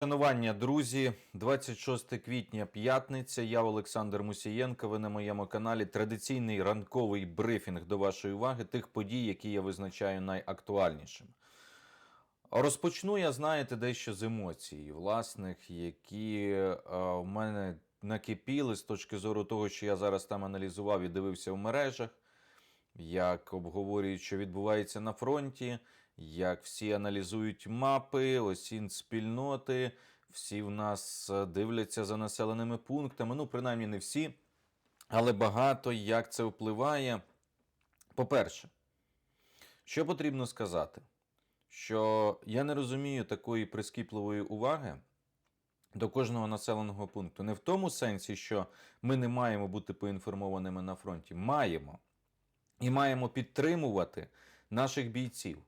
Шанування, друзі, 26 квітня, п'ятниця. Я Олександр Мусієнко. Ви на моєму каналі. Традиційний ранковий брифінг до вашої уваги тих подій, які я визначаю найактуальнішими. Розпочну я, знаєте, дещо з емоцій, власних, які е, в мене накипіли з точки зору того, що я зараз там аналізував і дивився в мережах, як обговорюють, що відбувається на фронті, як всі аналізують мапи, осінь спільноти, всі в нас е, дивляться за населеними пунктами. Ну, принаймні не всі, але багато як це впливає. По-перше, що потрібно сказати? Що я не розумію такої прискіпливої уваги до кожного населеного пункту. Не в тому сенсі, що ми не маємо бути поінформованими на фронті. Маємо. І маємо підтримувати наших бійців.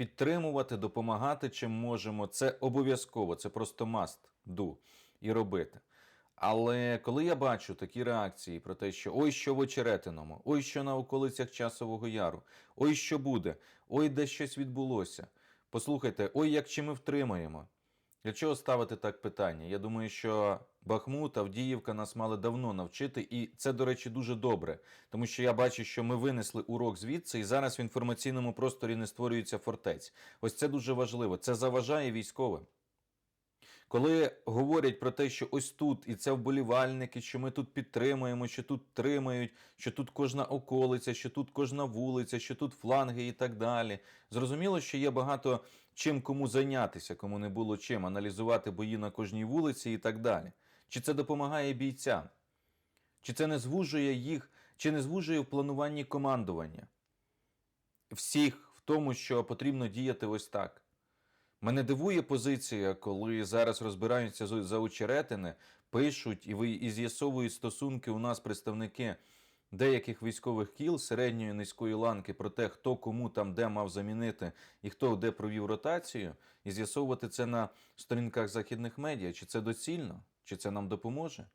Підтримувати, допомагати чим можемо. Це обов'язково, це просто must do і робити. Але коли я бачу такі реакції про те, що ой, що в Очеретиному, ой, що на околицях Часового Яру, ой, що буде, ой, де щось відбулося. Послухайте, ой, як чи ми втримаємо. Для чого ставити так питання? Я думаю, що Бахмут, Авдіївка нас мали давно навчити, і це, до речі, дуже добре. Тому що я бачу, що ми винесли урок звідси, і зараз в інформаційному просторі не створюється фортець. Ось це дуже важливо. Це заважає військовим. Коли говорять про те, що ось тут, і це вболівальники, що ми тут підтримуємо, що тут тримають, що тут кожна околиця, що тут кожна вулиця, що тут фланги і так далі. Зрозуміло, що є багато чим кому зайнятися, кому не було чим аналізувати бої на кожній вулиці і так далі. Чи це допомагає бійцям? Чи це не звужує їх, чи не звужує в плануванні командування? Всіх в тому, що потрібно діяти ось так. Мене дивує позиція, коли зараз розбираються за очеретини, пишуть і ви і з'ясовують стосунки у нас представники деяких військових кіл середньої низької ланки про те, хто кому там де мав замінити і хто де провів ротацію, і з'ясовувати це на сторінках західних медіа, чи це доцільно, чи це нам допоможе.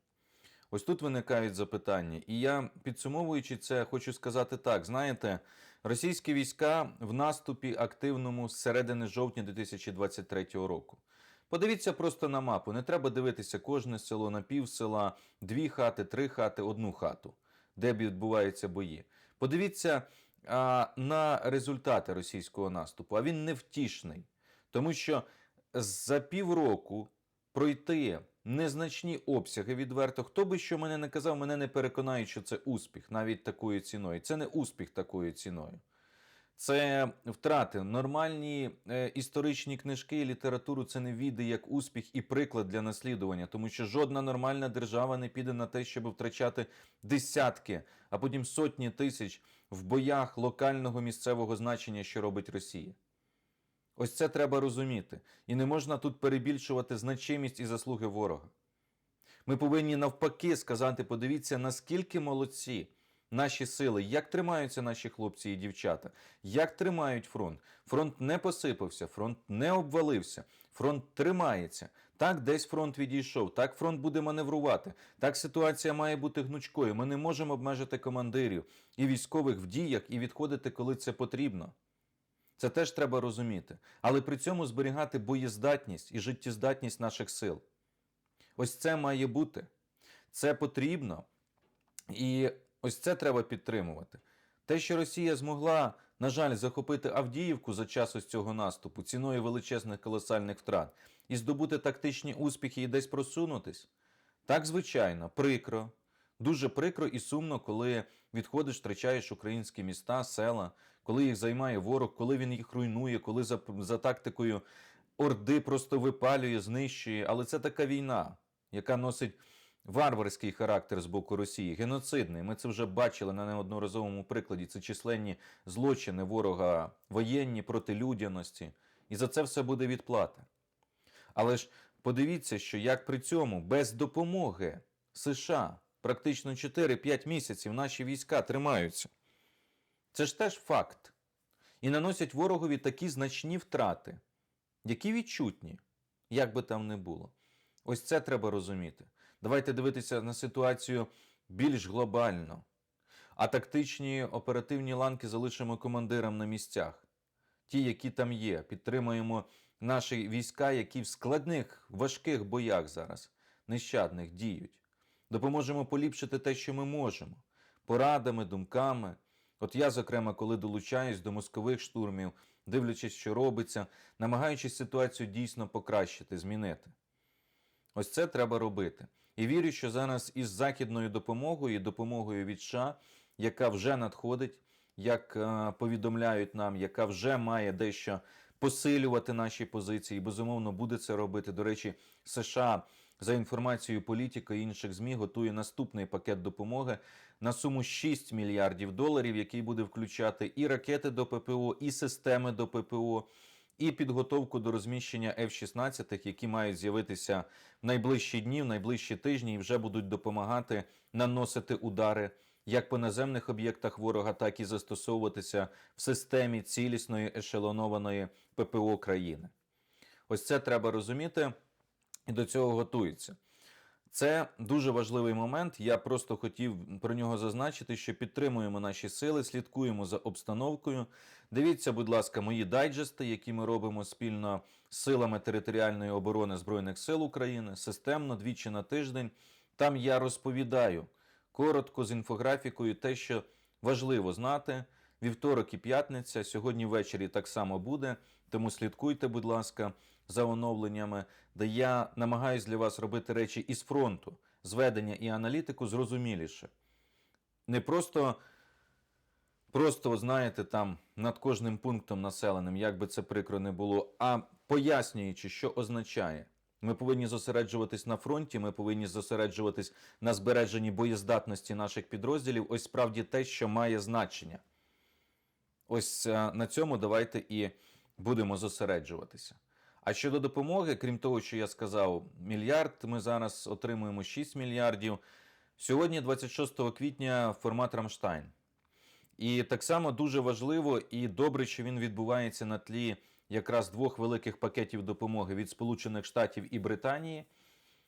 Ось тут виникають запитання. І я, підсумовуючи це, хочу сказати так: знаєте, російські війська в наступі активному з середини жовтня 2023 року. Подивіться просто на мапу. Не треба дивитися кожне село на пів села, дві хати, три хати, одну хату, де відбуваються бої. Подивіться а, на результати російського наступу. А він невтішний, тому що за півроку пройти незначні обсяги відверто. Хто би що мене не казав, мене не переконають, що це успіх навіть такою ціною. Це не успіх такою ціною. Це втрати. Нормальні е, історичні книжки і літературу це не віде як успіх і приклад для наслідування, тому що жодна нормальна держава не піде на те, щоб втрачати десятки, а потім сотні тисяч в боях локального місцевого значення, що робить Росія. Ось це треба розуміти. І не можна тут перебільшувати значимість і заслуги ворога. Ми повинні навпаки сказати: подивіться, наскільки молодці наші сили, як тримаються наші хлопці і дівчата, як тримають фронт. Фронт не посипався, фронт не обвалився, фронт тримається. Так, десь фронт відійшов, так фронт буде маневрувати. Так ситуація має бути гнучкою. Ми не можемо обмежити командирів і військових в діях і відходити, коли це потрібно. Це теж треба розуміти. Але при цьому зберігати боєздатність і життєздатність наших сил. Ось це має бути. Це потрібно. І ось це треба підтримувати. Те, що Росія змогла, на жаль, захопити Авдіївку за час ось цього наступу ціною величезних колосальних втрат і здобути тактичні успіхи і десь просунутись, так, звичайно, прикро. Дуже прикро і сумно, коли відходиш, втрачаєш українські міста, села, коли їх займає ворог, коли він їх руйнує, коли за, за тактикою Орди просто випалює, знищує. Але це така війна, яка носить варварський характер з боку Росії, геноцидний. Ми це вже бачили на неодноразовому прикладі. Це численні злочини ворога, воєнні проти людяності. І за це все буде відплата. Але ж подивіться, що як при цьому без допомоги США практично 4-5 місяців наші війська тримаються. Це ж теж факт. І наносять ворогові такі значні втрати, які відчутні, як би там не було. Ось це треба розуміти. Давайте дивитися на ситуацію більш глобально. А тактичні оперативні ланки залишимо командирам на місцях. Ті, які там є, підтримуємо наші війська, які в складних, важких боях зараз, нещадних діють. Допоможемо поліпшити те, що ми можемо, порадами, думками. От я, зокрема, коли долучаюсь до мозкових штурмів, дивлячись, що робиться, намагаючись ситуацію дійсно покращити, змінити. Ось це треба робити. І вірю, що зараз із західною допомогою, допомогою від США, яка вже надходить, як е, повідомляють нам, яка вже має дещо посилювати наші позиції, безумовно, буде це робити. До речі, США за інформацією політика і інших ЗМІ готує наступний пакет допомоги на суму 6 мільярдів доларів, який буде включати і ракети до ППО, і системи до ППО, і підготовку до розміщення F-16, які мають з'явитися в найближчі дні, в найближчі тижні, і вже будуть допомагати наносити удари як по наземних об'єктах ворога, так і застосовуватися в системі цілісної ешелонованої ППО країни. Ось це треба розуміти і до цього готується. Це дуже важливий момент. Я просто хотів про нього зазначити, що підтримуємо наші сили, слідкуємо за обстановкою. Дивіться, будь ласка, мої дайджести, які ми робимо спільно з силами територіальної оборони Збройних сил України, системно двічі на тиждень. Там я розповідаю коротко з інфографікою те, що важливо знати. Вівторок і п'ятниця. Сьогодні ввечері так само буде. Тому слідкуйте, будь ласка, за оновленнями, де я намагаюсь для вас робити речі із фронту, зведення і аналітику зрозуміліше. Не просто, просто знаєте, там над кожним пунктом населеним, як би це прикро не було, а пояснюючи, що означає. Ми повинні зосереджуватись на фронті, ми повинні зосереджуватись на збереженні боєздатності наших підрозділів. Ось справді те, що має значення. Ось е, на цьому давайте і будемо зосереджуватися. А щодо допомоги, крім того, що я сказав, мільярд, ми зараз отримуємо 6 мільярдів. Сьогодні, 26 квітня, формат Рамштайн. І так само дуже важливо і добре, що він відбувається на тлі якраз двох великих пакетів допомоги від Сполучених Штатів і Британії,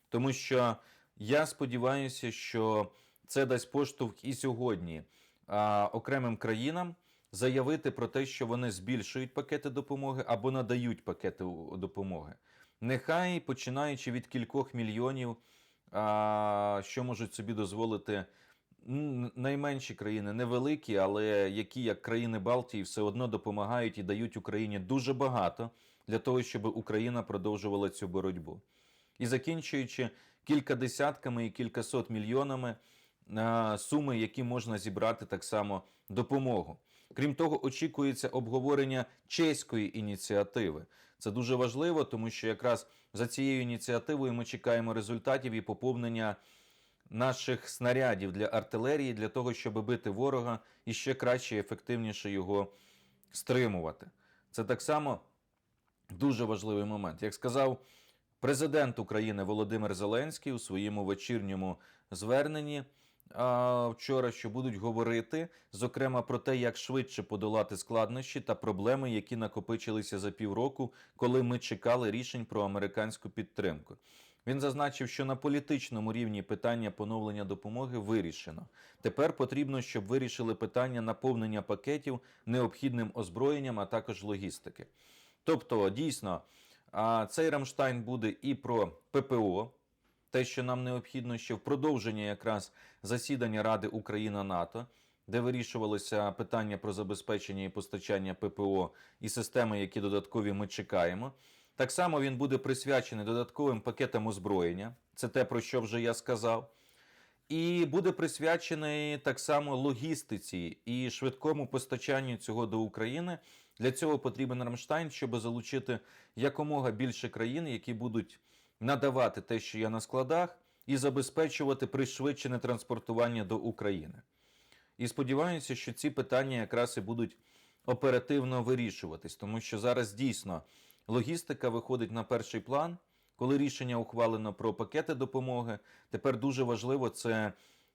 тому що я сподіваюся, що це дасть поштовх і сьогодні а, окремим країнам заявити про те, що вони збільшують пакети допомоги або надають пакети допомоги. Нехай починаючи від кількох мільйонів, що можуть собі дозволити найменші країни, невеликі, але які, як країни Балтії, все одно допомагають і дають Україні дуже багато для того, щоб Україна продовжувала цю боротьбу. І закінчуючи кілька десятками і кількасот мільйонами суми, які можна зібрати так само допомогу. Крім того, очікується обговорення чеської ініціативи. Це дуже важливо, тому що якраз за цією ініціативою ми чекаємо результатів і поповнення наших снарядів для артилерії для того, щоб бити ворога і ще краще і ефективніше його стримувати. Це так само дуже важливий момент. Як сказав президент України Володимир Зеленський у своєму вечірньому зверненні вчора, що будуть говорити, зокрема про те, як швидше подолати складнощі та проблеми, які накопичилися за півроку, коли ми чекали рішень про американську підтримку. Він зазначив, що на політичному рівні питання поновлення допомоги вирішено. Тепер потрібно, щоб вирішили питання наповнення пакетів необхідним озброєнням, а також логістики. Тобто, дійсно, цей Рамштайн буде і про ППО, те, що нам необхідно ще в продовження якраз засідання Ради Україна НАТО, де вирішувалося питання про забезпечення і постачання ППО і системи, які додаткові ми чекаємо. Так само він буде присвячений додатковим пакетам озброєння. Це те, про що вже я сказав. І буде присвячений так само логістиці і швидкому постачанню цього до України. Для цього потрібен Рамштайн, щоб залучити якомога більше країн, які будуть надавати те, що є на складах, і забезпечувати пришвидшене транспортування до України. І сподіваюся, що ці питання якраз і будуть оперативно вирішуватись, тому що зараз дійсно логістика виходить на перший план. Коли рішення ухвалено про пакети допомоги, тепер дуже важливо це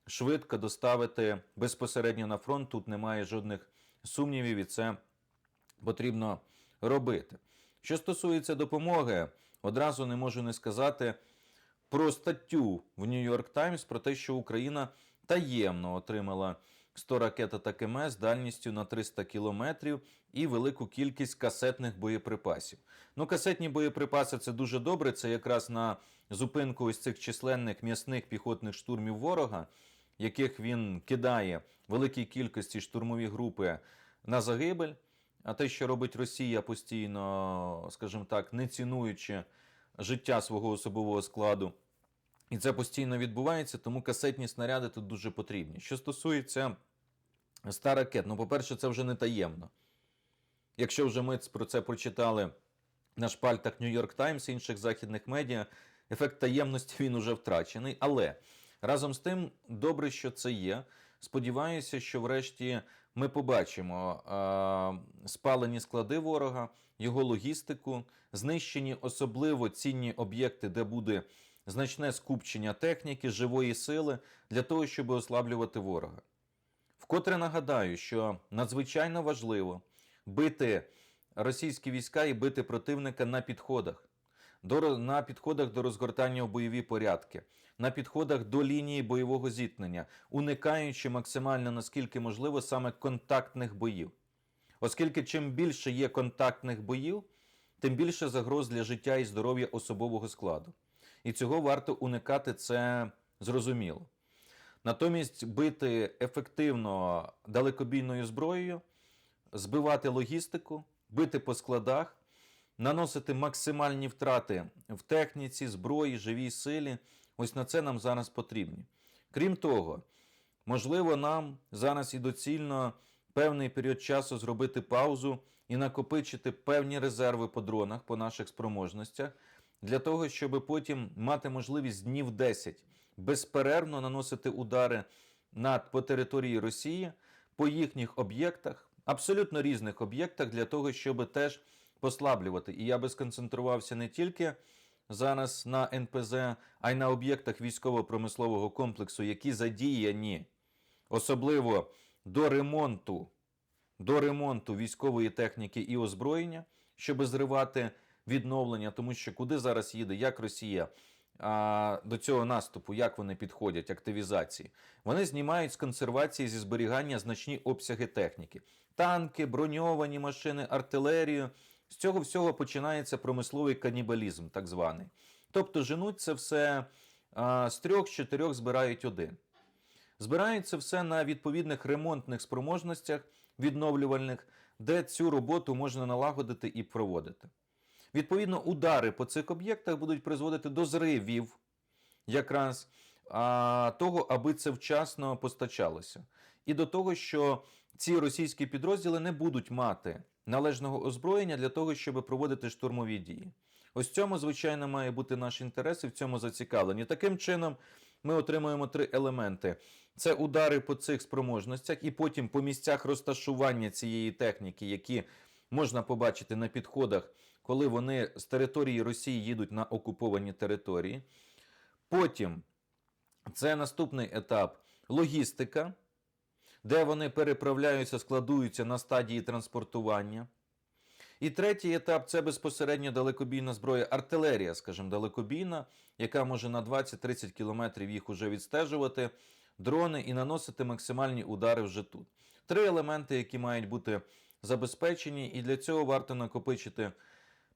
швидко доставити безпосередньо на фронт. Тут немає жодних сумнівів, і це потрібно робити. Що стосується допомоги, одразу не можу не сказати про статтю в York Times про те, що Україна таємно отримала 100 ракет атаки з дальністю на 300 кілометрів і велику кількість касетних боєприпасів. Ну, касетні боєприпаси це дуже добре. Це якраз на зупинку ось цих численних м'ясних піхотних штурмів ворога, яких він кидає великій кількості штурмові групи на загибель. А те, що робить Росія постійно, скажімо так, не цінуючи життя свого особового складу. І це постійно відбувається, тому касетні снаряди тут дуже потрібні. Що стосується 100 ракет, ну, по-перше, це вже не таємно. Якщо вже ми про це прочитали на шпальтах York Times і інших західних медіа, ефект таємності він уже втрачений. Але разом з тим, добре, що це є. Сподіваюся, що врешті ми побачимо е, спалені склади ворога, його логістику, знищені особливо цінні об'єкти, де буде значне скупчення техніки, живої сили для того, щоб ослаблювати ворога. Вкотре нагадаю, що надзвичайно важливо бити російські війська і бити противника на підходах, до, на підходах до розгортання в бойові порядки, на підходах до лінії бойового зіткнення, уникаючи максимально наскільки можливо саме контактних боїв. Оскільки чим більше є контактних боїв, тим більше загроз для життя і здоров'я особового складу. І цього варто уникати це зрозуміло. Натомість бити ефективно далекобійною зброєю, збивати логістику, бити по складах, наносити максимальні втрати в техніці, зброї, живій силі. Ось на це нам зараз потрібні. Крім того, можливо, нам зараз і доцільно певний період часу зробити паузу і накопичити певні резерви по дронах, по наших спроможностях, для того, щоб потім мати можливість днів 10 безперервно наносити удари над по території Росії, по їхніх об'єктах, абсолютно різних об'єктах, для того, щоб теж послаблювати. І я би сконцентрувався не тільки зараз на НПЗ, а й на об'єктах військово-промислового комплексу, які задіяні особливо до ремонту, до ремонту військової техніки і озброєння, щоб зривати відновлення, тому що куди зараз їде, як Росія до цього наступу, як вони підходять, активізації, вони знімають з консервації зі зберігання значні обсяги техніки: танки, броньовані машини, артилерію. З цього всього починається промисловий канібалізм, так званий. Тобто женуть це все з трьох, з чотирьох збирають один. Збирають це все на відповідних ремонтних спроможностях відновлювальних, де цю роботу можна налагодити і проводити. Відповідно, удари по цих об'єктах будуть призводити до зривів якраз того, аби це вчасно постачалося. І до того, що ці російські підрозділи не будуть мати належного озброєння для того, щоб проводити штурмові дії. Ось цьому, звичайно, має бути наш інтерес і в цьому зацікавлені. Таким чином, ми отримуємо три елементи: це удари по цих спроможностях, і потім по місцях розташування цієї техніки, які можна побачити на підходах, коли вони з території Росії їдуть на окуповані території. Потім це наступний етап логістика, де вони переправляються, складуються на стадії транспортування. І третій етап це безпосередньо далекобійна зброя, артилерія, скажімо, далекобійна, яка може на 20-30 кілометрів їх уже відстежувати, дрони і наносити максимальні удари вже тут. Три елементи, які мають бути забезпечені, і для цього варто накопичити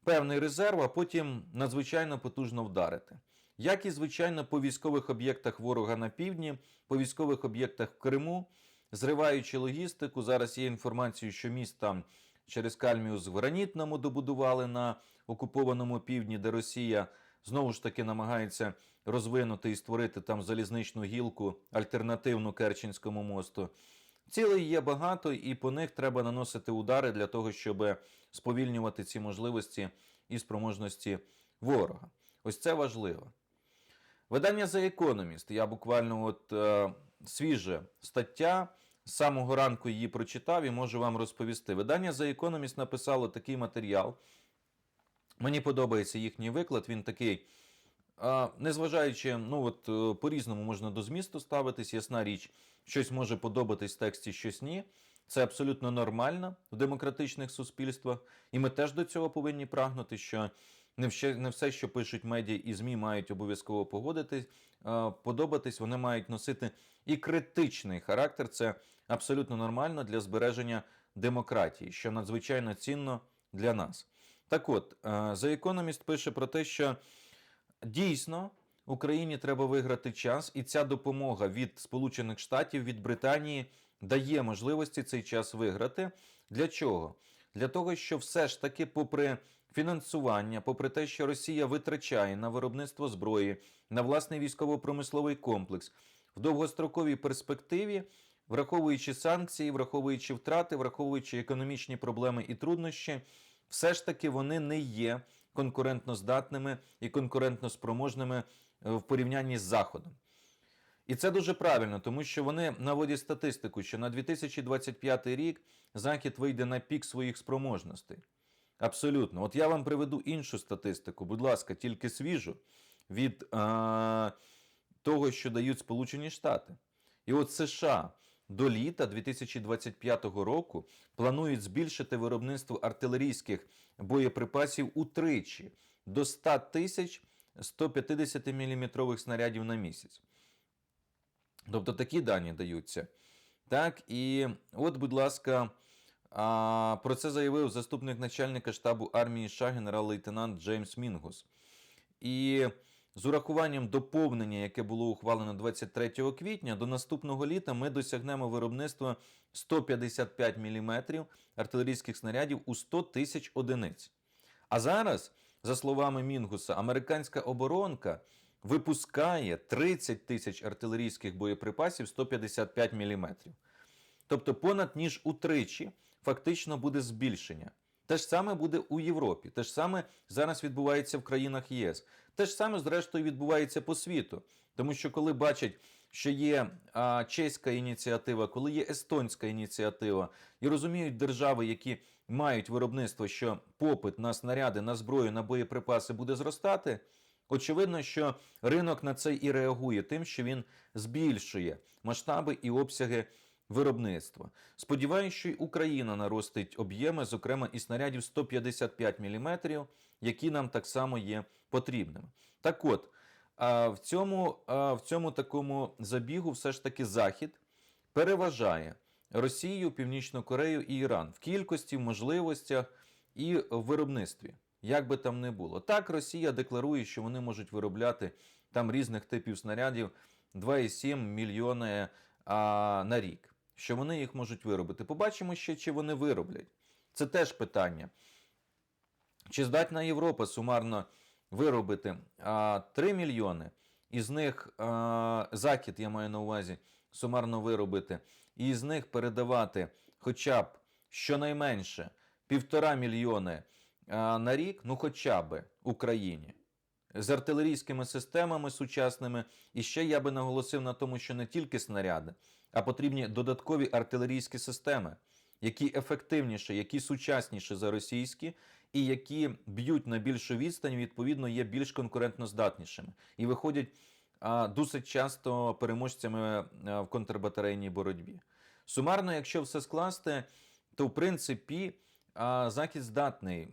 певний резерв, а потім надзвичайно потужно вдарити. Як і звичайно по військових об'єктах ворога на півдні, по військових об'єктах в Криму, зриваючи логістику, зараз є інформація, що міст там через Кальміус в гранітному добудували на окупованому півдні, де Росія знову ж таки намагається розвинути і створити там залізничну гілку альтернативну Керченському мосту. Цілей є багато, і по них треба наносити удари для того, щоб сповільнювати ці можливості і спроможності ворога. Ось це важливо. Видання The Economist, я буквально от е, свіжа стаття, з самого ранку її прочитав і можу вам розповісти. Видання The Economist написало такий матеріал. Мені подобається їхній виклад, він такий. Незважаючи, ну от е, по-різному можна до змісту ставитись, ясна річ, щось може подобатись в тексті, щось ні. Це абсолютно нормально в демократичних суспільствах, і ми теж до цього повинні прагнути, що Не все, що пишуть медіа і ЗМІ, мають обов'язково погодитись, е, подобатись. Вони мають носити і критичний характер. Це абсолютно нормально для збереження демократії, що надзвичайно цінно для нас. Так от, е, The Economist пише про те, що дійсно Україні треба виграти час, і ця допомога від Сполучених Штатів, від Британії дає можливості цей час виграти. Для чого? Для того, що все ж таки, попри фінансування, попри те, що Росія витрачає на виробництво зброї, на власний військово-промисловий комплекс в довгостроковій перспективі, враховуючи санкції, враховуючи втрати, враховуючи економічні проблеми і труднощі, все ж таки вони не є конкурентноздатними і конкурентноспроможними е, в порівнянні з Заходом. І це дуже правильно, тому що вони наводять статистику, що на 2025 рік Захід вийде на пік своїх спроможностей. Абсолютно. От я вам приведу іншу статистику, будь ласка, тільки свіжу від е, того, що дають Сполучені Штати. І от США до літа 2025 року планують збільшити виробництво артилерійських боєприпасів утричі до 100 тисяч 150 мм снарядів на місяць. Тобто такі дані даються. Так, і от, будь ласка, а, про це заявив заступник начальника штабу армії США генерал-лейтенант Джеймс Мінгус. І з урахуванням доповнення, яке було ухвалено 23 квітня, до наступного літа ми досягнемо виробництва 155 мм артилерійських снарядів у 100 тисяч одиниць. А зараз, за словами Мінгуса, американська оборонка випускає 30 тисяч артилерійських боєприпасів 155 мм. Тобто понад ніж утричі фактично буде збільшення. Те ж саме буде у Європі, те ж саме зараз відбувається в країнах ЄС. Те ж саме, зрештою, відбувається по світу. Тому що коли бачать, що є а, чеська ініціатива, коли є естонська ініціатива, і розуміють держави, які мають виробництво, що попит на снаряди, на зброю, на боєприпаси буде зростати. Очевидно, що ринок на це і реагує тим, що він збільшує масштаби і обсяги виробництва. Сподіваюсь, що й Україна наростить об'єми, зокрема і снарядів 155 мм, які нам так само є потрібними. Так от, в цьому, в цьому такому забігу все ж таки Захід переважає Росію, Північну Корею і Іран в кількості, в можливостях і в виробництві. Як би там не було. Так, Росія декларує, що вони можуть виробляти там різних типів снарядів 2,7 мільйони а, на рік. Що вони їх можуть виробити. Побачимо ще, чи вони вироблять. Це теж питання. Чи здатна Європа сумарно виробити а, 3 мільйони, із них а, Захід, я маю на увазі, сумарно виробити, і з них передавати хоча б щонайменше півтора мільйони а, на рік, ну хоча б Україні. З артилерійськими системами сучасними. І ще я би наголосив на тому, що не тільки снаряди, а потрібні додаткові артилерійські системи, які ефективніші, які сучасніші за російські, і які б'ють на більшу відстань, відповідно, є більш конкурентноздатнішими і виходять досить часто переможцями а, в контрбатарейній боротьбі. Сумарно, якщо все скласти, то в принципі Захід здатний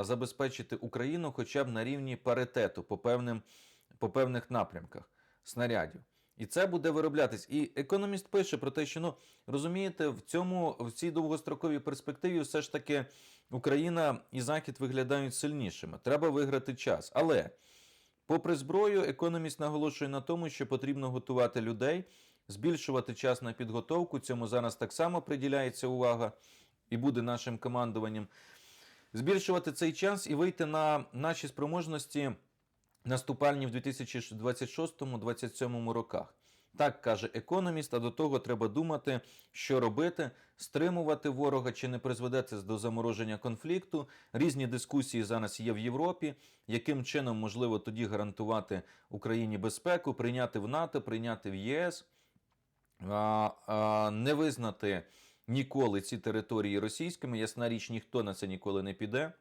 забезпечити Україну хоча б на рівні паритету по певним по певних напрямках снарядів. І це буде вироблятись. І економіст пише про те, що ну розумієте, в цьому в цій довгостроковій перспективі все ж таки Україна і Захід виглядають сильнішими. Треба виграти час. Але, попри зброю, економіст наголошує на тому, що потрібно готувати людей, збільшувати час на підготовку. Цьому зараз так само приділяється увага і буде нашим командуванням. Збільшувати цей час і вийти на наші спроможності наступальні в 2026-2027 роках. Так каже економіст, а до того треба думати, що робити, стримувати ворога чи не призведе це до замороження конфлікту. Різні дискусії зараз є в Європі, яким чином можливо тоді гарантувати Україні безпеку, прийняти в НАТО, прийняти в ЄС, не визнати ніколи ці території російськими. Ясна річ, ніхто на це ніколи не піде.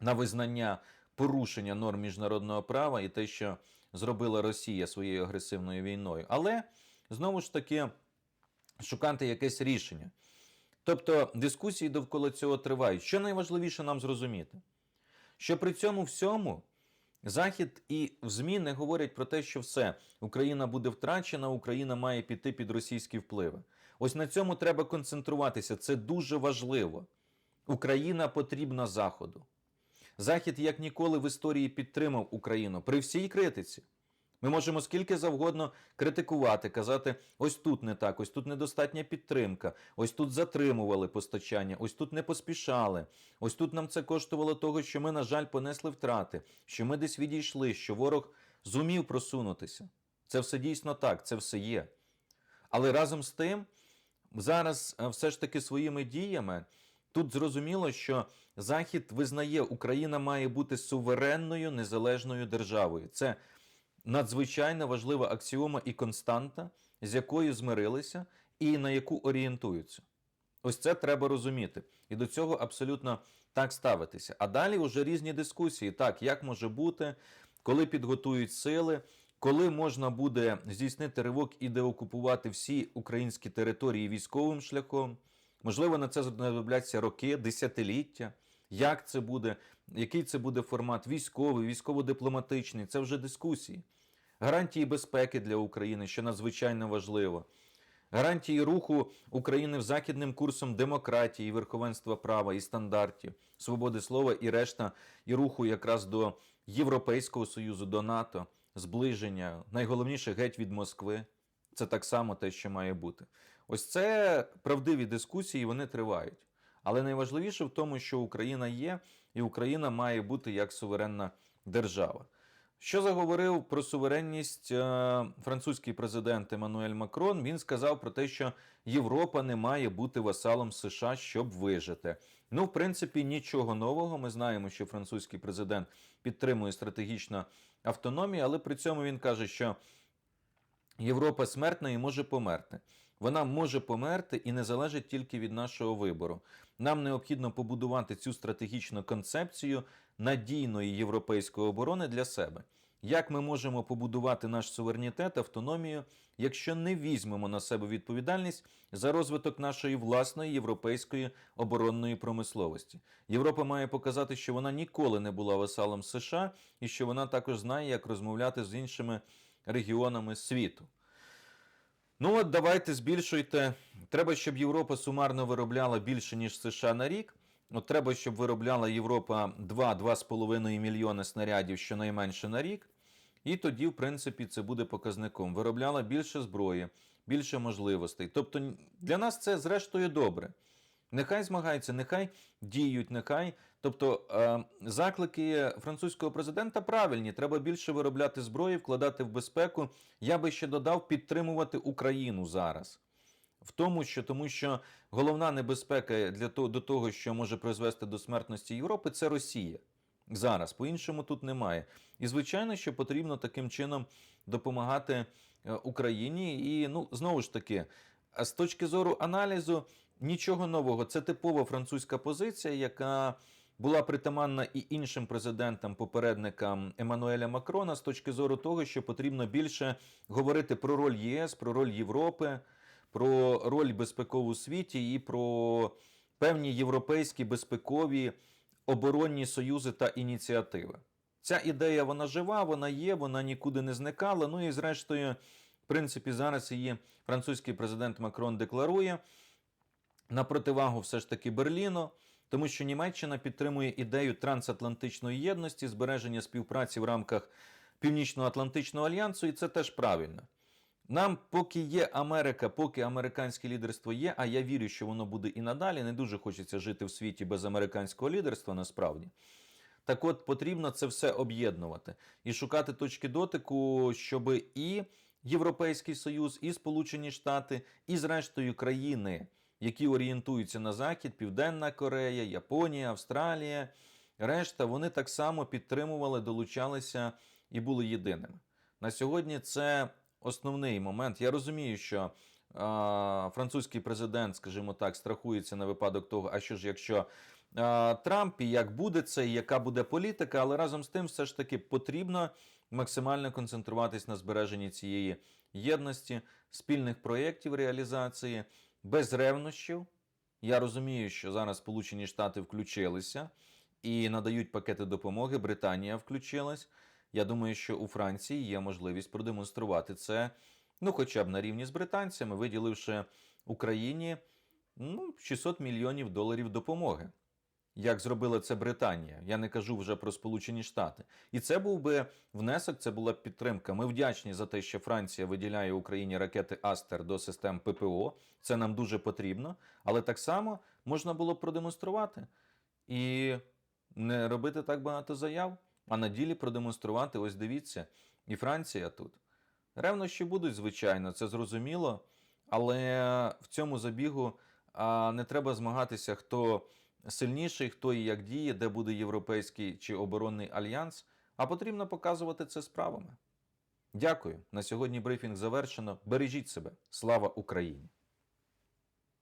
На визнання порушення норм міжнародного права і те, що зробила Росія своєю агресивною війною. Але знову ж таки шукати якесь рішення. Тобто дискусії довкола цього тривають. Що найважливіше нам зрозуміти? Що при цьому всьому Захід і в ЗМІ не говорять про те, що все, Україна буде втрачена, Україна має піти під російські впливи. Ось на цьому треба концентруватися. Це дуже важливо. Україна потрібна Заходу. Захід як ніколи в історії підтримав Україну при всій критиці. Ми можемо скільки завгодно критикувати, казати, ось тут не так, ось тут недостатня підтримка, ось тут затримували постачання, ось тут не поспішали, ось тут нам це коштувало того, що ми, на жаль, понесли втрати, що ми десь відійшли, що ворог зумів просунутися. Це все дійсно так, це все є. Але разом з тим, зараз е, все ж таки своїми діями тут зрозуміло, що Захід визнає, Україна має бути суверенною незалежною державою. Це надзвичайно важлива аксіома і константа, з якою змирилися і на яку орієнтуються. Ось це треба розуміти. І до цього абсолютно так ставитися. А далі вже різні дискусії. Так, як може бути, коли підготують сили, коли можна буде здійснити ривок і деокупувати всі українські території військовим шляхом. Можливо, на це знадобляться роки, десятиліття. Як це буде, який це буде формат військовий, військово-дипломатичний, це вже дискусії. Гарантії безпеки для України, що надзвичайно важливо. Гарантії руху України в західним курсом демократії, верховенства права і стандартів, свободи слова і решта, і руху якраз до Європейського Союзу, до НАТО, зближення, найголовніше геть від Москви. Це так само те, що має бути. Ось це правдиві дискусії, вони тривають. Але найважливіше в тому, що Україна є, і Україна має бути як суверенна держава. Що заговорив про суверенність е, французький президент Еммануель Макрон? Він сказав про те, що Європа не має бути васалом США, щоб вижити. Ну, в принципі, нічого нового. Ми знаємо, що французький президент підтримує стратегічну автономію, але при цьому він каже, що Європа смертна і може померти. Вона може померти і не залежить тільки від нашого вибору. Нам необхідно побудувати цю стратегічну концепцію надійної європейської оборони для себе. Як ми можемо побудувати наш суверенітет, автономію, якщо не візьмемо на себе відповідальність за розвиток нашої власної європейської оборонної промисловості? Європа має показати, що вона ніколи не була васалом США і що вона також знає, як розмовляти з іншими регіонами світу. Ну от давайте збільшуйте. Треба, щоб Європа сумарно виробляла більше, ніж США на рік. От треба, щоб виробляла Європа 2-2,5 мільйони снарядів щонайменше на рік. І тоді, в принципі, це буде показником. Виробляла більше зброї, більше можливостей. Тобто для нас це зрештою добре. Нехай змагаються, нехай діють, нехай. Тобто е, заклики французького президента правильні. Треба більше виробляти зброї, вкладати в безпеку. Я би ще додав підтримувати Україну зараз. В тому, що тому що головна небезпека для того, до того, що може призвести до смертності Європи, це Росія. Зараз по-іншому тут немає. І звичайно, що потрібно таким чином допомагати е, Україні. І ну знову ж таки, з точки зору аналізу, нічого нового. Це типова французька позиція, яка була притаманна і іншим президентам, попередникам Еммануеля Макрона з точки зору того, що потрібно більше говорити про роль ЄС, про роль Європи, про роль безпекову світі і про певні європейські безпекові оборонні союзи та ініціативи. Ця ідея вона жива, вона є, вона нікуди не зникала. Ну і зрештою, в принципі, зараз її французький президент Макрон декларує на противагу все ж таки Берліну, тому що Німеччина підтримує ідею трансатлантичної єдності, збереження співпраці в рамках Північно-Атлантичного альянсу, і це теж правильно. Нам, поки є Америка, поки американське лідерство є, а я вірю, що воно буде і надалі. Не дуже хочеться жити в світі без американського лідерства, насправді. Так от потрібно це все об'єднувати і шукати точки дотику, щоб і Європейський Союз, і Сполучені Штати, і, зрештою, країни, які орієнтуються на захід, Південна Корея, Японія, Австралія, решта, вони так само підтримували, долучалися і були єдиними. На сьогодні це основний момент. Я розумію, що а, французький президент, скажімо так, страхується на випадок того, а що ж, якщо а, Трамп і як буде це, і яка буде політика, але разом з тим, все ж таки потрібно максимально концентруватись на збереженні цієї єдності, спільних проєктів реалізації, без ревнощів. Я розумію, що зараз Сполучені Штати включилися. і надають пакети допомоги. Британія включилась. Я думаю, що у Франції є можливість продемонструвати це, ну, хоча б на рівні з британцями, виділивши Україні ну, 600 мільйонів доларів допомоги. Як зробила це Британія, я не кажу вже про Сполучені Штати. І це був би внесок, це була б підтримка. Ми вдячні за те, що Франція виділяє Україні ракети Астер до систем ППО. Це нам дуже потрібно. Але так само можна було б продемонструвати і не робити так багато заяв, а на ділі продемонструвати. Ось дивіться, і Франція тут. Ревнощі будуть, звичайно, це зрозуміло. Але в цьому забігу не треба змагатися, хто сильніший, хто і як діє, де буде європейський чи оборонний альянс, а потрібно показувати це справами. Дякую. На сьогодні брифінг завершено. Бережіть себе. Слава Україні!